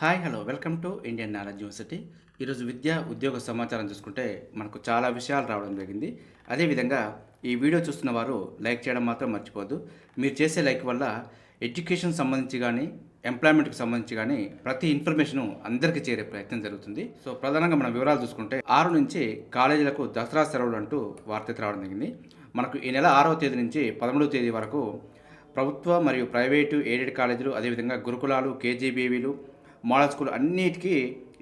Hi hello. Welcome to Indian knowledge university. ఈరోజు విద్యా ఉద్యోగ సమాచారం చూసుకుంటే మనకు చాలా విషయాలు రావడం జరిగింది. అదేవిధంగా ఈ వీడియో చూస్తున్న వారు లైక్ చేయడం మాత్రం మర్చిపోద్దు మీరు చేసే లైక్ వల్ల ఎడ్యుకేషన్ సంబంధించి కానీ ఎంప్లాయ్మెంట్కి సంబంధించి కానీ ప్రతి ఇన్ఫర్మేషన్ అందరికీ చేరే ప్రయత్నం జరుగుతుంది. సో ప్రధానంగా మనం వివరాలు చూసుకుంటే ఆరు నుంచి కాలేజీలకు దసరా సెలవులు అంటూ వార్త రావడం జరిగింది. మనకు ఈ నెల ఆరవ తేదీ నుంచి పదమూడవ తేదీ వరకు ప్రభుత్వ మరియు ప్రైవేటు ఎయిడెడ్ కాలేజీలు అదేవిధంగా గురుకులాలు కేజీబీవీలు మోడల్ స్కూల్ అన్నిటికీ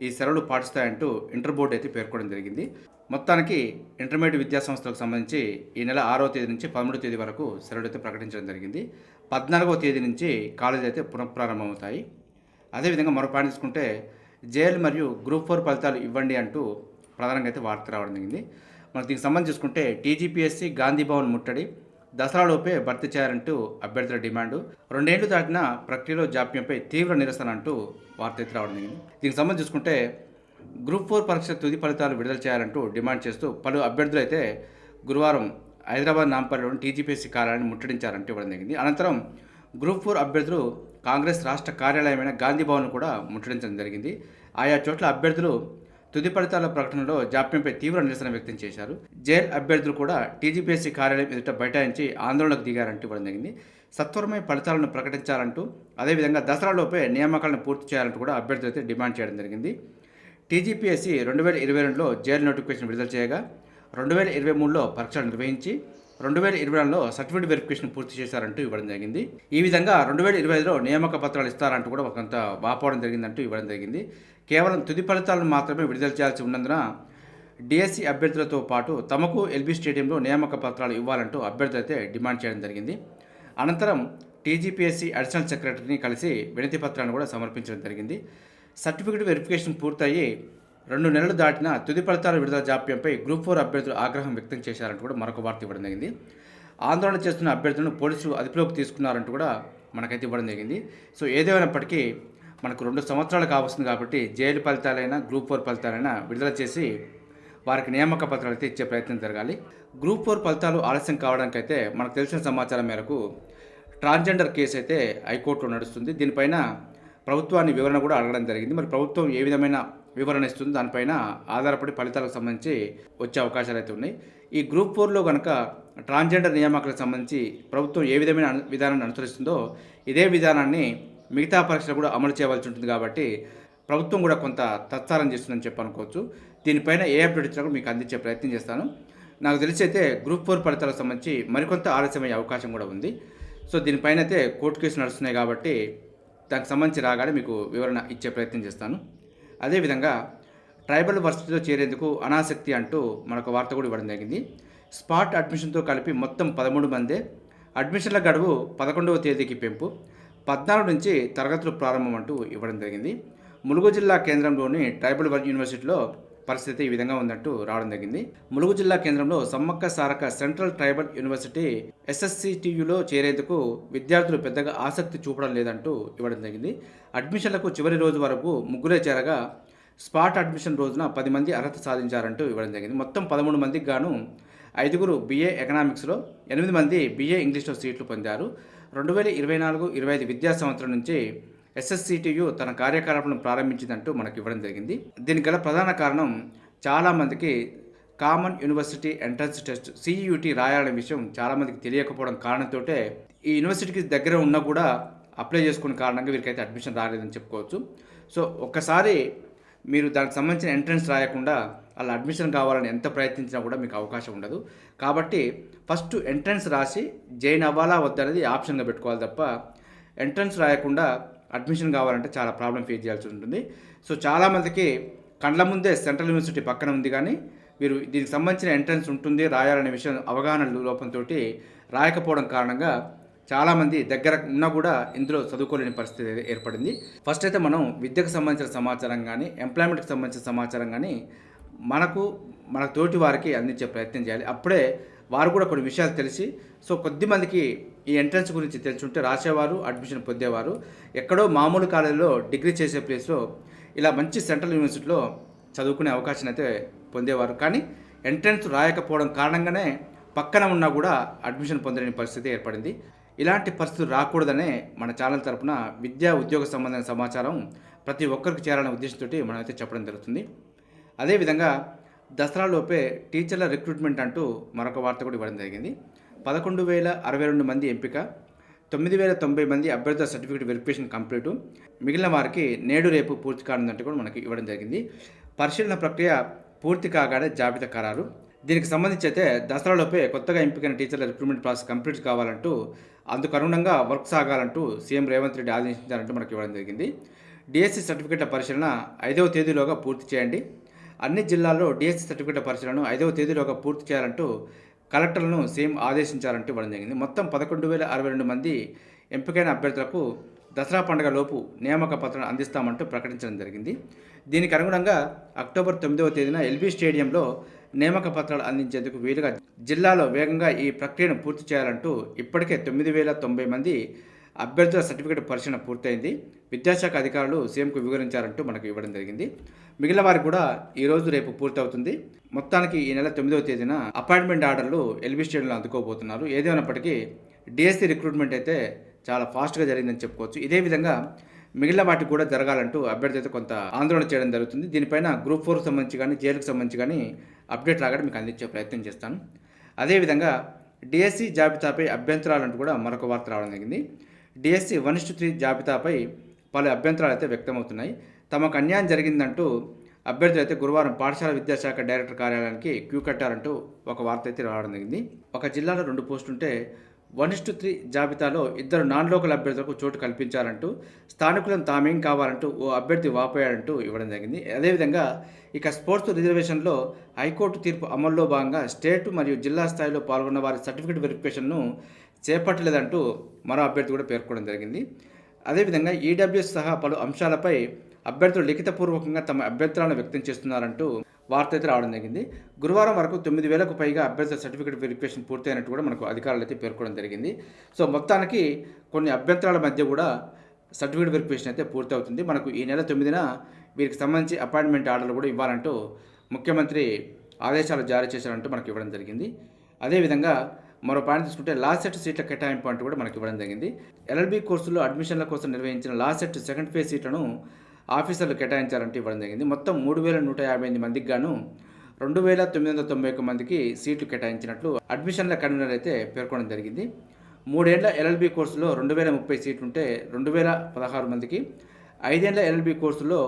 ఈ సెలవులు పాటిస్తాయంటూ ఇంటర్ బోర్డు అయితే పేర్కొనడం జరిగింది. మొత్తానికి ఇంటర్మీడియట్ విద్యా సంస్థలకు సంబంధించి ఈ నెల ఆరో తేదీ నుంచి పదమూడో తేదీ వరకు సెలవులు అయితే ప్రకటించడం జరిగింది. పద్నాలుగో తేదీ నుంచి కాలేజీలు అయితే పునఃప్రారంభమవుతాయి. అదేవిధంగా మరో పాయింట్ తీసుకుంటే జేఎల్ మరియు గ్రూప్ ఫోర్ ఫలితాలు ఇవ్వండి అంటూ ప్రధానంగా అయితే వార్త రావడం జరిగింది. మనకు దీనికి సంబంధించి చూసుకుంటే టీజీపీఎస్సీ గాంధీ భవన్ ముట్టడి దసరాలోపే భర్తీ చేయాలంటూ అభ్యర్థుల డిమాండు. రెండేళ్ళు దాటిన ప్రక్రియలో జాప్యంపై తీవ్ర నిరసన అంటూ వార్త ఎత్తి రావడం జరిగింది. దీనికి సంబంధించి చూసుకుంటే గ్రూప్ ఫోర్ పరీక్ష తుది ఫలితాలు విడుదల చేయాలంటూ డిమాండ్ చేస్తూ పలు అభ్యర్థులు అయితే గురువారం హైదరాబాద్ నాంపల్లిలోని టీజీపీఎస్సీ కార్యాలయాన్ని ముట్టడించారంటూ ఇవ్వడం జరిగింది. అనంతరం గ్రూప్ ఫోర్ అభ్యర్థులు కాంగ్రెస్ రాష్ట్ర కార్యాలయమైన గాంధీ భవన్ కూడా ముట్టడించడం జరిగింది. ఆయా చోట్ల అభ్యర్థులు తుది ఫలితాల ప్రకటనలో జాప్యంపై తీవ్ర నిరసన వ్యక్తం చేశారు. జైల్ అభ్యర్థులు కూడా టీజీపీఎస్సీ కార్యాలయం ఎదుట బైఠాయించి ఆందోళనకు దిగారంటూ ఇవ్వడం జరిగింది. సత్వరమే ఫలితాలను ప్రకటించాలంటూ అదేవిధంగా దసరాలోపే నియామకాలను పూర్తి చేయాలంటూ కూడా అభ్యర్థులు అయితే డిమాండ్ చేయడం జరిగింది. టీజీపీఎస్సీ రెండు వేల ఇరవై రెండులో జైల్ నోటిఫికేషన్ విడుదల చేయగా రెండు వేల ఇరవై మూడులో పరీక్షలు నిర్వహించి రెండు వేల ఇరవై నాలుగులో సర్టిఫికేట్ వెరిఫికేషన్ పూర్తి చేశారంటూ ఇవ్వడం జరిగింది. ఈ విధంగా రెండు వేల ఇరవై ఐదులో నియామక పత్రాలు ఇస్తారంటూ కూడా కొంత వాపోవడం జరిగిందంటూ ఇవ్వడం జరిగింది. కేవలం తుది ఫలితాలను మాత్రమే విడుదల చేయాల్సి ఉన్నందున డిఎస్సి అభ్యర్థులతో పాటు తమకు ఎల్బీ స్టేడియంలో నియామక పత్రాలు ఇవ్వాలంటూ అభ్యర్థులు అయితే డిమాండ్ చేయడం జరిగింది. అనంతరం టీజీపీఎస్సీ అడిషనల్ సెక్రటరీని కలిసి వినతి పత్రాన్ని కూడా సమర్పించడం జరిగింది. సర్టిఫికేట్ వెరిఫికేషన్ పూర్తయి రెండు నెలలు దాటిన తుది ఫలితాల విడుదల జాప్యంపై గ్రూప్ ఫోర్ అభ్యర్థులు ఆగ్రహం వ్యక్తం చేశారంటూ కూడా మరొక వార్త ఇవ్వడం జరిగింది ఆందోళన చేస్తున్న అభ్యర్థులను పోలీసులు అదుపులోకి తీసుకున్నారంటూ కూడా మనకైతే ఇవ్వడం జరిగింది. సో ఏదేమైనప్పటికీ మనకు రెండు సంవత్సరాలు కావస్తుంది కాబట్టి జైలు ఫలితాలైనా గ్రూప్ ఫోర్ ఫలితాలైనా విడుదల చేసి వారికి నియామక పత్రాలు అయితే ఇచ్చే ప్రయత్నం జరగాలి. గ్రూప్ ఫోర్ ఫలితాలు ఆలస్యం కావడానికైతే మనకు తెలిసిన సమాచారం మేరకు ట్రాన్స్జెండర్ కేసు అయితే హైకోర్టులో నడుస్తుంది. దీనిపైన ప్రభుత్వాన్ని వివరణ కూడా అడగడం జరిగింది. మరి ప్రభుత్వం ఏ విధమైన వివరణ ఇస్తుంది దానిపైన ఆధారపడి ఫలితాలకు సంబంధించి వచ్చే అవకాశాలు అయితే ఉన్నాయి. ఈ గ్రూప్ ఫోర్లో కనుక ట్రాన్స్జెండర్ నియామకాలకు సంబంధించి ప్రభుత్వం ఏ విధమైన విధానాన్ని అనుసరిస్తుందో ఇదే విధానాన్ని మిగతా పరీక్షలు కూడా అమలు చేయవలసి ఉంటుంది కాబట్టి ప్రభుత్వం కూడా కొంత తత్సారం చేస్తుందని చెప్పి అనుకోవచ్చు. దీనిపైన ఏ అప్డేట్ ఇచ్చినా కూడా మీకు అందించే ప్రయత్నం చేస్తాను. నాకు తెలిసి అయితే గ్రూప్ ఫోర్ ఫలితాలకు సంబంధించి మరికొంత ఆలస్యమయ్యే అవకాశం కూడా ఉంది. సో దీనిపైన అయితే కోర్టు కేసు నడుస్తున్నాయి కాబట్టి దానికి సంబంధించి రాగానే మీకు వివరణ ఇచ్చే ప్రయత్నం చేస్తాను. అదేవిధంగా ట్రైబల్ వర్సిటీలో చేరేందుకు అనాసక్తి అంటూ మనకు వార్త కూడా ఇవ్వడం జరిగింది. స్పాట్ అడ్మిషన్తో కలిపి మొత్తం పదమూడు మందే. అడ్మిషన్ల గడువు పదకొండవ తేదీకి పెంపు. పద్నాలుగు నుంచి తరగతులు ప్రారంభం అంటూ ఇవ్వడం జరిగింది. ములుగు జిల్లా కేంద్రంలోని ట్రైబల్ యూనివర్సిటీలో పరిస్థితి ఈ విధంగా ఉందంటూ రావడం జరిగింది. ములుగు జిల్లా కేంద్రంలో Sammakka Sarakka central tribal university ఎస్ఎస్సిటియులో చేరేందుకు విద్యార్థులు పెద్దగా ఆసక్తి చూపడం లేదంటూ ఇవ్వడం జరిగింది. అడ్మిషన్లకు చివరి రోజు వరకు ముగ్గురే చేరగా స్పాట్ అడ్మిషన్ రోజున పది మంది అర్హత సాధించారంటూ ఇవ్వడం జరిగింది. మొత్తం పదమూడు మందికి గాను ఐదుగురు బీఏ ఎకనామిక్స్లో ఎనిమిది మంది బీఏ ఇంగ్లీష్లో సీట్లు పొందారు. రెండు వేల ఇరవై నాలుగు ఇరవై ఐదు విద్యా సంవత్సరం నుంచి ఎస్ఎస్సిటియు తన కార్యకలాపాలను ప్రారంభించిందంటూ మనకు ఇవ్వడం జరిగింది. దీనికి గల ప్రధాన కారణం చాలామందికి common university entrance test CUET రాయాలనే విషయం చాలామందికి తెలియకపోవడం కారణంతో ఈ యూనివర్సిటీకి దగ్గర ఉన్నా కూడా అప్లై చేసుకున్న కారణంగా వీరికైతే అడ్మిషన్ రాలేదని చెప్పుకోవచ్చు. సో ఒక్కసారి మీరు దానికి సంబంధించిన ఎంట్రన్స్ రాయకుండా అలా అడ్మిషన్ కావాలని ఎంత ప్రయత్నించినా కూడా మీకు అవకాశం ఉండదు. కాబట్టి ఫస్ట్ ఎంట్రన్స్ రాసి జైన్ అవ్వాలా వద్దనేది ఆప్షన్గా పెట్టుకోవాలి తప్ప ఎంట్రన్స్ రాయకుండా అడ్మిషన్ కావాలంటే చాలా ప్రాబ్లం ఫేస్ చేయాల్సి ఉంటుంది. సో చాలామందికి కండ్ల ముందే సెంట్రల్ యూనివర్సిటీ పక్కన ఉంది కానీ వీరు దీనికి సంబంధించిన ఎంట్రన్స్ ఉంటుంది రాయాలనే విషయం అవగాహన లోపంతో రాయకపోవడం కారణంగా చాలామంది దగ్గర ఉన్నా కూడా ఇందులో చదువుకోలేని పరిస్థితి ఏర్పడింది. ఫస్ట్ అయితే మనం విద్యకు సంబంధించిన సమాచారం కానీ ఎంప్లాయ్మెంట్కి సంబంధించిన సమాచారం కానీ మనకు మన తోటి వారికి అందించే ప్రయత్నం చేయాలి. అప్పుడే వారు కూడా కొన్ని విషయాలు తెలిసి సో కొద్ది మందికి ఈ ఎంట్రన్స్ గురించి తెలుసుంటే రాసేవారు అడ్మిషన్ పొందేవారు. ఎక్కడో మామూలు కాలేజీలో డిగ్రీ చేసే ప్లేస్లో ఇలా మంచి సెంట్రల్ యూనివర్సిటీలో చదువుకునే అవకాశం అయితే పొందేవారు. కానీ ఎంట్రన్స్ రాయకపోవడం కారణంగానే పక్కన ఉన్నా కూడా అడ్మిషన్ పొందలేని పరిస్థితి ఏర్పడింది. ఇలాంటి పరిస్థితులు రాకూడదనే మన ఛానల్ తరపున విద్యా ఉద్యోగ సంబంధమైన సమాచారం ప్రతి ఒక్కరికి చేరాలనే ఉద్దేశంతో మనమైతే చెప్పడం జరుగుతుంది. అదేవిధంగా దసరాలోపే టీచర్ల రిక్రూట్మెంట్ అంటూ మరొక వార్త కూడా ఇవ్వడం జరిగింది. పదకొండు వేల అరవై రెండు మంది ఎంపిక తొమ్మిది వేల తొంభై మంది అభ్యర్థుల సర్టిఫికేట్ వెరిఫికేషన్ కంప్లీటు మిగిలిన వారికి నేడు రేపు పూర్తి కానుందంటే కూడా మనకి ఇవ్వడం జరిగింది. పరిశీలన ప్రక్రియ పూర్తి కాగానే జాబితా ఖరారు. దీనికి సంబంధించి అయితే దసరాలోపే కొత్తగా ఎంపికైన టీచర్ల రిక్రూట్మెంట్ ప్రాసెస్ కంప్లీట్ కావాలంటూ అందుకు అనుగుణంగా వర్క్ సాగాలంటూ సీఎం రేవంత్ రెడ్డి ఆదేశించారంటూ మనకి ఇవ్వడం జరిగింది. డిఎస్సి సర్టిఫికేట్ల పరిశీలన ఐదవ తేదీలోగా పూర్తి చేయండి. అన్ని జిల్లాల్లో డిఎస్సి సర్టిఫికేట్ పరీక్షలను ఐదవ తేదీలోగా పూర్తి చేయాలంటూ కలెక్టర్లను సీఎం ఆదేశించారంటూ ఇవ్వడం జరిగింది. మొత్తం పదకొండు వేల అరవై రెండు మంది ఎంపికైన అభ్యర్థులకు దసరా పండుగ లోపు నియామక పత్రాన్ని అందిస్తామంటూ ప్రకటించడం జరిగింది. దీనికి అనుగుణంగా అక్టోబర్ తొమ్మిదవ తేదీన ఎల్బీ స్టేడియంలో నియామక పత్రాలు అందించేందుకు వీలుగా జిల్లాలో వేగంగా ఈ ప్రక్రియను పూర్తి చేయాలంటూ ఇప్పటికే తొమ్మిది వేల తొంభై మంది అభ్యర్థుల సర్టిఫికేట్ పరిశీలన పూర్తయింది. విద్యాశాఖ అధికారులు సీఎంకు వివరించారంటూ మనకు ఇవ్వడం జరిగింది. మిగిలిన వారికి కూడా ఈ రోజు రేపు పూర్తవుతుంది. మొత్తానికి ఈ నెల తొమ్మిదవ తేదీన అపాయింట్మెంట్ ఆర్డర్లు ఎల్బీ స్టేడియంలో అందుకోబోతున్నారు. ఏదేమైనప్పటికీ డిఎస్సీ రిక్రూట్మెంట్ అయితే చాలా ఫాస్ట్గా జరిగిందని చెప్పుకోవచ్చు. ఇదే విధంగా మిగిలిన వాటికి కూడా జరగాలంటూ అభ్యర్థి అయితే కొంత ఆందోళన చేయడం జరుగుతుంది. దీనిపైన గ్రూప్ ఫోర్కి సంబంధించి కానీ జైలుకి సంబంధించి కానీ అప్డేట్ రాగానే మీకు అందించే ప్రయత్నం చేస్తాను. అదేవిధంగా డిఎస్సి జాబితాపై అభ్యంతరాలంటూ కూడా మరొక వార్త రావడం జరిగింది. DSC one is to three జాబితాపై పలు అభ్యంతరాలు అయితే వ్యక్తమవుతున్నాయి. తమకు అన్యాయం జరిగిందంటూ అభ్యర్థులు అయితే గురువారం పాఠశాల విద్యాశాఖ డైరెక్టర్ కార్యాలయానికి క్యూ కట్టారంటూ ఒక వార్త అయితే రావడం జరిగింది. ఒక జిల్లాలో రెండు పోస్టుంటే ఉంటే వన్ ఇస్టు త్రీ జాబితాలో ఇద్దరు నాన్ లోకల్ అభ్యర్థులకు చోటు కల్పించాలంటూ స్థానికులను తామేం కావాలంటూ ఓ అభ్యర్థి వాపోయాడంటూ ఇవ్వడం జరిగింది. అదేవిధంగా ఇక స్పోర్ట్స్ రిజర్వేషన్లో హైకోర్టు తీర్పు అమల్లో భాగంగా స్టేట్ మరియు జిల్లా స్థాయిలో పాల్గొన్న వారి సర్టిఫికేట్ వెరిఫికేషన్ను చేపట్టలేదంటూ మరో అభ్యర్థి కూడా పేర్కొనడం జరిగింది. అదేవిధంగా ఈడబ్ల్యూఎస్ సహా పలు అంశాలపై అభ్యర్థులు లిఖితపూర్వకంగా తమ అభ్యంతరాలను వ్యక్తం చేస్తున్నారంటూ వార్త అయితే రావడం జరిగింది. గురువారం వరకు తొమ్మిది వేలకు పైగా అభ్యర్థుల సర్టిఫికేట్ వెరిఫికేషన్ పూర్తయినట్టు కూడా మనకు అధికారులు అయితే పేర్కొనడం జరిగింది. సో మొత్తానికి కొన్ని అభ్యంతరాల మధ్య కూడా సర్టిఫికేట్ వెరిఫికేషన్ అయితే పూర్తవుతుంది. మనకు ఈ నెల తొమ్మిదిన వీరికి సంబంధించి అపాయింట్మెంట్ ఆర్డర్లు కూడా ఇవ్వాలంటూ ముఖ్యమంత్రి ఆదేశాలు జారీ చేశారంటూ మనకు ఇవ్వడం జరిగింది. అదేవిధంగా మరో పాయింట్ తీసుకుంటే లాస్ట్ సెట్ సీట్ల కేటాయింపు అంటూ కూడా మనకి ఇవ్వడం జరిగింది. ఎల్ఎల్బి కోర్సులో అడ్మిషన్ల కోసం నిర్వహించిన లాస్ట్ సెట్ సెకండ్ ఫేజ్ సీట్లను ఆఫీసర్లు కేటాయించాలంటే ఇవ్వడం జరిగింది. మొత్తం మూడు వేల నూట యాభై ఎనిమిది మందికి గాను రెండు వేల తొమ్మిది వందల తొంభై ఒక్క మందికి సీట్లు కేటాయించినట్లు అడ్మిషన్ల కన్వీనర్ అయితే పేర్కొనడం జరిగింది. మూడేళ్ళ ఎల్ఎల్బి కోర్సులో రెండు వేల ముప్పై సీట్లు ఉంటే రెండు వేల పదహారు మందికి ఐదేళ్ళ ఎల్ఎల్బి కోర్సులో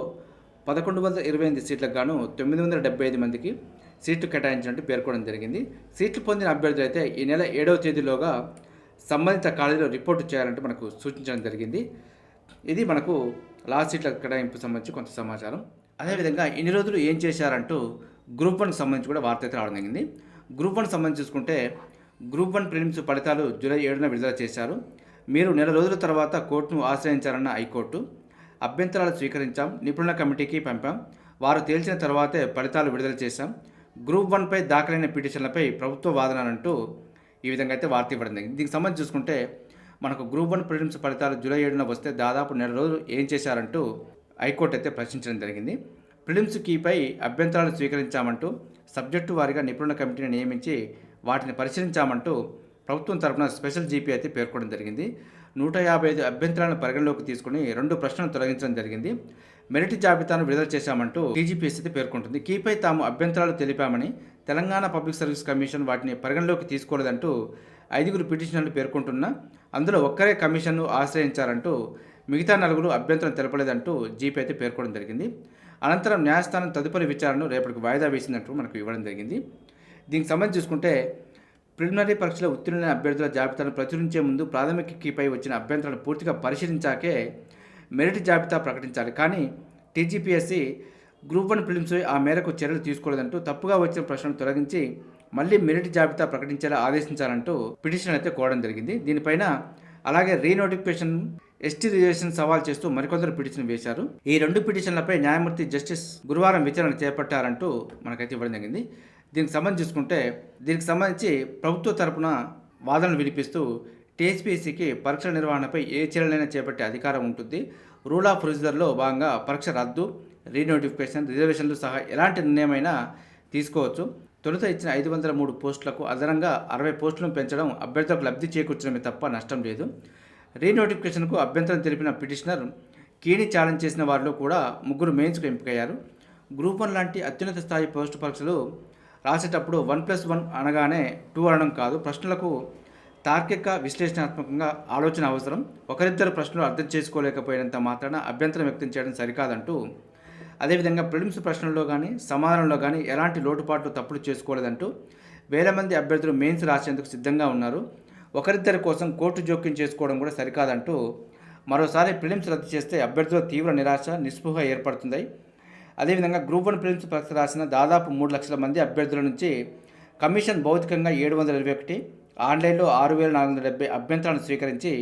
పదకొండు వందల ఇరవై ఎనిమిది సీట్లకు గాను తొమ్మిది వందల డెబ్బై ఐదు మందికి సీట్లు కేటాయించినట్టు పేర్కొనడం జరిగింది. సీట్లు పొందిన అభ్యర్థులు అయితే ఈ నెల ఏడవ తేదీలోగా సంబంధిత కాలేజీలో రిపోర్టు చేయాలంటూ మనకు సూచించడం జరిగింది. ఇది మనకు లాస్ట్ సీట్ల కేటాయింపు సంబంధించి కొంత సమాచారం. అదేవిధంగా ఇన్ని రోజులు ఏం చేశారంటూ గ్రూప్ వన్కి సంబంధించి కూడా వార్త అయితే రావడం జరిగింది. గ్రూప్ వన్ సంబంధించి చూసుకుంటే గ్రూప్ వన్ ప్రిలిమ్స్ ఫలితాలు జూలై ఏడున విడుదల చేశారు. మీరు నెల రోజుల తర్వాత కోర్టును ఆశ్రయించారన్న హైకోర్టు. అభ్యంతరాలు స్వీకరించాం. నిపుణుల కమిటీకి పంపాం. వారు తేల్చిన తర్వాతే ఫలితాలు విడుదల చేశాం. గ్రూప్ వన్పై దాఖలైన పిటిషన్లపై ప్రభుత్వ వాదనలంటూ ఈ విధంగా అయితే వార్త ఇవ్వడం జరిగింది. దీనికి సంబంధించి చూసుకుంటే మనకు గ్రూప్ వన్ ప్రిలిమ్స్ ఫలితాలు జూలై ఏడున వస్తే దాదాపు నెల రోజులు ఏం చేశారంటూ హైకోర్టు అయితే ప్రశ్నించడం జరిగింది. ప్రిలిమ్స్ కీపై అభ్యంతరాలు స్వీకరించామంటూ సబ్జెక్టు వారిగా నిపుణుల కమిటీని నియమించి వాటిని పరిశీలించామంటూ ప్రభుత్వం తరపున స్పెషల్ జీపీ అయితే పేర్కొనడం జరిగింది. నూట యాభై ఐదు అభ్యంతరాలను పరిగణలోకి తీసుకుని రెండు ప్రశ్నలు తొలగించడం జరిగింది. మెరిట్ జాబితాను విడుదల చేశామంటూ టీజీపీఎస్ అయితే పేర్కొంటుంది. కీపై తాము అభ్యంతరాలు తెలిపామని తెలంగాణ పబ్లిక్ సర్వీస్ కమిషన్ వాటిని పరిగణలోకి తీసుకోలేదంటూ ఐదుగురు పిటిషనర్లు పేర్కొంటున్నా అందులో ఒక్కరే కమిషన్ను ఆశ్రయించారంటూ మిగతా నలుగురు అభ్యంతరం తెలపలేదంటూ జీపీ అయితే పేర్కొనడం జరిగింది. అనంతరం న్యాయస్థానం తదుపరి విచారణను రేపటికి వాయిదా వేసినట్టు మనకు ఇవ్వడం జరిగింది. దీనికి సంబంధించి చూసుకుంటే ప్రిలిమినరీ పరీక్షలో ఉత్తీర్ణులైన అభ్యర్థుల జాబితాను ప్రచురించే ముందు ప్రాథమిక కీపై వచ్చిన అభ్యంతరాలను పూర్తిగా పరిశీలించాకే మెరిట్ జాబితా ప్రకటించాలి. కానీ టీజీపీఎస్సీ గ్రూప్ వన్ ఫిలిమ్స్ ఆ మేరకు చర్యలు తీసుకోలేదంటూ తప్పుగా వచ్చిన ప్రశ్నను తొలగించి మళ్ళీ మెరిట్ జాబితా ప్రకటించేలా ఆదేశించాలంటూ పిటిషన్ అయితే కోవడం జరిగింది. దీనిపైన అలాగే రీనోటిఫికేషన్ ఎస్టీ రిజర్వేషన్ సవాల్ చేస్తూ మరికొందరు పిటిషన్ వేశారు. ఈ రెండు పిటిషన్లపై న్యాయమూర్తి జస్టిస్ గురువారం విచారణ చేపట్టారంటూ మనకైతే ఇవ్వడం జరిగింది. దీనికి సంబంధించి చూసుకుంటే దీనికి సంబంధించి ప్రభుత్వ తరపున వాదనలు వినిపిస్తూ టీఎస్పీసీకి పరీక్షల నిర్వహణపై ఏ చర్యలైనా చేపట్టే అధికారం ఉంటుంది. రూల్ ఆఫ్ ప్రొసీజర్లో భాగంగా పరీక్ష రద్దు రీనోటిఫికేషన్ రిజర్వేషన్లు సహా ఎలాంటి నిర్ణయమైనా తీసుకోవచ్చు. తొలుత ఇచ్చిన ఐదు వందల మూడు పోస్టులకు అదనంగా అరవై పోస్టులను పెంచడం అభ్యర్థులకు లబ్ధి చేకూర్చడమే తప్ప నష్టం లేదు. రీనోటిఫికేషన్కు అభ్యంతరం తెలిపిన పిటిషనర్ కీని ఛాలెంజ్ చేసిన వారిలో కూడా ముగ్గురు మెయిన్స్కు ఎంపికయ్యారు. గ్రూప్ వన్ లాంటి అత్యున్నత స్థాయి పోస్టు పరీక్షలు రాసేటప్పుడు వన్ ప్లస్ వన్ అనగానే టూ అనడం కాదు. ప్రశ్నలకు తార్కిక విశ్లేషణాత్మకంగా ఆలోచన అవసరం. ఒకరిద్దరు ప్రశ్నలు అర్థం చేసుకోలేకపోయినంత మాత్రాన అభ్యంతరం వ్యక్తం చేయడం సరికాదంటూ అదేవిధంగా ప్రిలిమ్స్ ప్రశ్నల్లో కానీ సమాధానంలో కానీ ఎలాంటి లోటుపాట్లు తప్పులు చేసుకోలేదంటూ వేల మంది అభ్యర్థులు మెయిన్స్ రాసేందుకు సిద్ధంగా ఉన్నారు. ఒకరిద్దరి కోసం కోర్టు జోక్యం చేసుకోవడం కూడా సరికాదంటూ మరోసారి ప్రిలిమ్స్ రద్దు చేస్తే అభ్యర్థుల తీవ్ర నిరాశ నిస్పృహ ఏర్పడుతుంది అదేవిధంగా గ్రూప్ వన్ ప్రిలిమ్స్ పరీక్ష రాసిన దాదాపు మూడు లక్షల మంది అభ్యర్థుల నుంచి కమిషన్ భౌతికంగా ఏడు వందల ఇరవై ఒకటి ఆన్లైన్లో ఆరు వేల నాలుగు వందల డెబ్బై అభ్యంతరాలను స్వీకరించి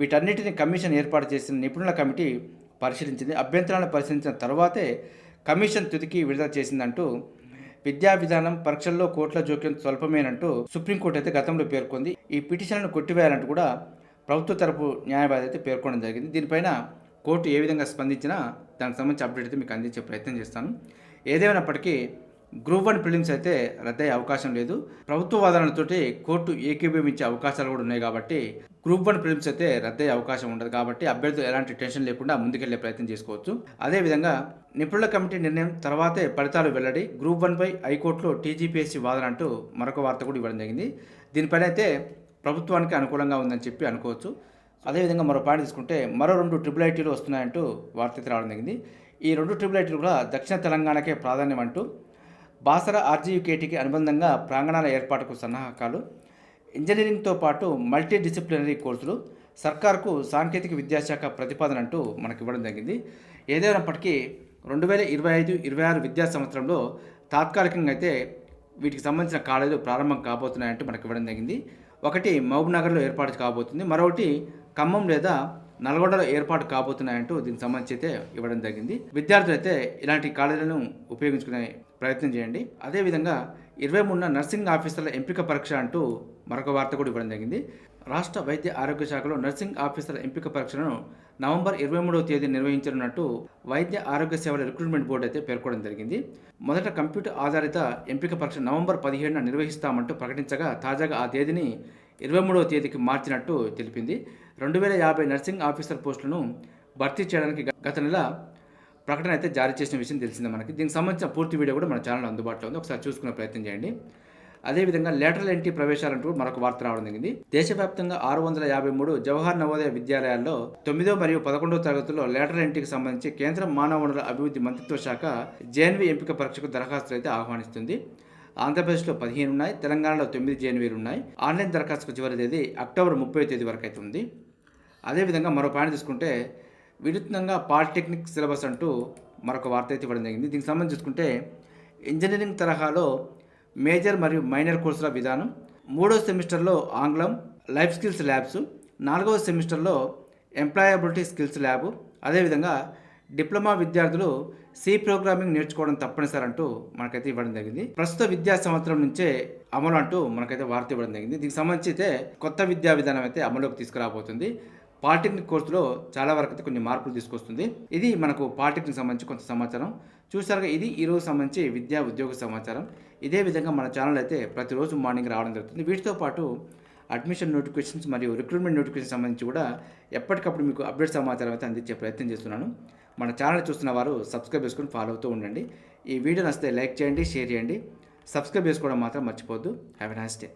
వీటన్నిటిని కమిషన్ ఏర్పాటు చేసిన నిపుణుల కమిటీ పరిశీలించింది. అభ్యంతరాలను పరిశీలించిన తర్వాతే కమిషన్ తుదికి విడుదల చేసిందంటూ విద్యా విధానం పరీక్షల్లో కోట్ల జోక్యం స్వల్పమేనంటూ సుప్రీంకోర్టు అయితే గతంలో పేర్కొంది. ఈ పిటిషన్లను కొట్టివేయాలంటూ కూడా ప్రభుత్వ తరపు న్యాయవాది అయితే పేర్కొనడం జరిగింది. దీనిపైన కోర్టు ఏ విధంగా స్పందించినా దానికి సంబంధించి అప్డేట్ అయితే మీకు అందించే ప్రయత్నం చేస్తాను. ఏదేమైనప్పటికీ గ్రూప్ వన్ ప్రిలిమ్స్ అయితే రద్దయ్యే అవకాశం లేదు. ప్రభుత్వ వాదనలతోటి కోర్టు ఏకీభవించే అవకాశాలు కూడా ఉన్నాయి కాబట్టి గ్రూప్ వన్ ప్రిలిమ్స్ అయితే రద్దయ్యే అవకాశం ఉండదు కాబట్టి అభ్యర్థులు ఎలాంటి టెన్షన్ లేకుండా ముందుకెళ్ళే ప్రయత్నం చేసుకోవచ్చు. అదేవిధంగా నిపుణుల కమిటీ నిర్ణయం తర్వాతే ఫలితాలు వెల్లడి గ్రూప్ వన్ పై హైకోర్టులో టీజీపీఎస్సీ వాదన అంటూ మరొక వార్త కూడా ఇవ్వడం జరిగింది. దీనిపైన అయితే ప్రభుత్వానికి అనుకూలంగా ఉందని చెప్పి అనుకోవచ్చు. అదేవిధంగా మరో పాయింట్ తీసుకుంటే మరో రెండు ట్రిపుల్ ఐటీలు వస్తున్నాయంటూ వార్త రావడం జరిగింది. ఈ రెండు ట్రిపుల్ ఐటీలు కూడా దక్షిణ తెలంగాణకే ప్రాధాన్యం అంటూ బాసర ఆర్జీయుకేటీకి అనుబంధంగా ప్రాంగణాల ఏర్పాటుకు సన్నాహకాలు ఇంజనీరింగ్తో పాటు మల్టీ డిసిప్లినరీ కోర్సులు సర్కార్కు సాంకేతిక విద్యాశాఖ ప్రతిపాదన అంటూ మనకు ఇవ్వడం జరిగింది. ఏదైనప్పటికీ రెండు వేల ఇరవై ఐదు ఇరవై ఆరు విద్యా సంవత్సరంలో తాత్కాలికంగా అయితే వీటికి సంబంధించిన కాలేజీలు ప్రారంభం కాబోతున్నాయంటూ మనకు ఇవ్వడం జరిగింది. ఒకటి మహబూబ్ నగర్లో ఏర్పాటు కాబోతుంది. మరొకటి ఖమ్మం లేదా నల్గొండలో ఏర్పాటు కాబోతున్నాయంటూ దీనికి సంబంధించి అయితే ఇవ్వడం జరిగింది. విద్యార్థులు అయితే ఇలాంటి కాలేజీలను ఉపయోగించుకునే ప్రయత్నం చేయండి. అదేవిధంగా ఇరవై మూడున నర్సింగ్ ఆఫీసర్ల ఎంపిక పరీక్ష అంటూ మరొక వార్త కూడా ఇవ్వడం జరిగింది. రాష్ట్ర వైద్య ఆరోగ్య శాఖలో నర్సింగ్ ఆఫీసర్ల ఎంపిక పరీక్షలను నవంబర్ ఇరవై మూడవ తేదీ నిర్వహించనున్నట్టు వైద్య ఆరోగ్య సేవల రిక్రూట్మెంట్ బోర్డు అయితే పేర్కొనడం జరిగింది. మొదట కంప్యూటర్ ఆధారిత ఎంపిక పరీక్ష నవంబర్ పదిహేడున నిర్వహిస్తామంటూ ప్రకటించగా తాజాగా ఆ తేదీని ఇరవై మూడవ తేదీకి మార్చినట్టు తెలిపింది. రెండు వేల యాభై నర్సింగ్ ఆఫీసర్ పోస్టులను భర్తీ చేయడానికి గత నెల ప్రకటన అయితే జారీ చేసిన విషయం తెలిసిందే మనకి. దీనికి సంబంధించిన పూర్తి వీడియో కూడా మన ఛానల్ అందుబాటులో ఉంది. ఒకసారి చూసుకునే ప్రయత్నం చేయండి. అదేవిధంగా లేటరల్ ఎంట్రీ ప్రవేశాలంటూ మరొక వార్త రావడం జరిగింది. దేశవ్యాప్తంగా ఆరు వందల యాభై మూడు జవహర్ నవోదయ విద్యాలయాల్లో తొమ్మిదో మరియు పదకొండవ తరగతుల్లో లేటరల్ ఎంట్రీకి సంబంధించి కేంద్ర మానవ వనరుల అభివృద్ధి మంత్రిత్వ శాఖ జేఎన్వి ఎంపిక పరీక్షకు దరఖాస్తులు అయితే ఆహ్వానిస్తుంది. ఆంధ్రప్రదేశ్లో పదిహేను ఉన్నాయి. తెలంగాణలో తొమ్మిది జేఎన్వీలు ఉన్నాయి. ఆన్లైన్ దరఖాస్తుకు చివరి తేదీ అక్టోబర్ ముప్పై తేదీ వరకు అయితే ఉంది. అదేవిధంగా మరో పాయింట్ తీసుకుంటే వినూత్నంగా పాలిటెక్నిక్ సిలబస్ అంటూ మరొక వార్త అయితే ఇవ్వడం జరిగింది. దీనికి సంబంధించి చూసుకుంటే ఇంజనీరింగ్ తరహాలో మేజర్ మరియు మైనర్ కోర్సుల విధానం మూడో సెమిస్టర్లో ఆంగ్లం లైఫ్ స్కిల్స్ ల్యాబ్స్ నాలుగవ సెమిస్టర్లో ఎంప్లాయబిలిటీ స్కిల్స్ ల్యాబ్ అదేవిధంగా డిప్లొమా విద్యార్థులు సి ప్రోగ్రామింగ్ నేర్చుకోవడం తప్పనిసరి అంటూ మనకైతే ఇవ్వడం జరిగింది. ప్రస్తుత విద్యా సంవత్సరం నుంచే అమలు అంటూ మనకైతే వార్త ఇవ్వడం జరిగింది. దీనికి సంబంధించి అయితే కొత్త విద్యా విధానం అయితే అమలులోకి తీసుకురాబోతుంది. పాలిటెక్నిక్ కోర్సులో చాలా వరకు అయితే కొన్ని మార్పులు తీసుకొస్తుంది. ఇది మనకు పాలిటెక్నిక్ సంబంధించి కొంత సమాచారం. చూసారుగా ఇది ఈ రోజు సంబంధించి విద్యా ఉద్యోగ సమాచారం. ఇదే విధంగా మన ఛానల్ అయితే ప్రతిరోజు మార్నింగ్ రావడం జరుగుతుంది. వీటితో పాటు అడ్మిషన్ నోటిఫికేషన్స్ మరియు రిక్రూట్మెంట్ నోటిఫికేషన్ సంబంధించి కూడా ఎప్పటికప్పుడు మీకు అప్డేట్ సమాచారం అయితే అందించే ప్రయత్నం చేస్తున్నాను. మన ఛానల్ చూస్తున్న వారు సబ్స్క్రైబ్ చేసుకొని ఫాలో అవుతూ ఉండండి. ఈ వీడియో నచ్చితే లైక్ చేయండి షేర్ చేయండి. సబ్స్క్రైబ్ చేసుకోవడం మాత్రం మర్చిపోవద్దు. Have a nice day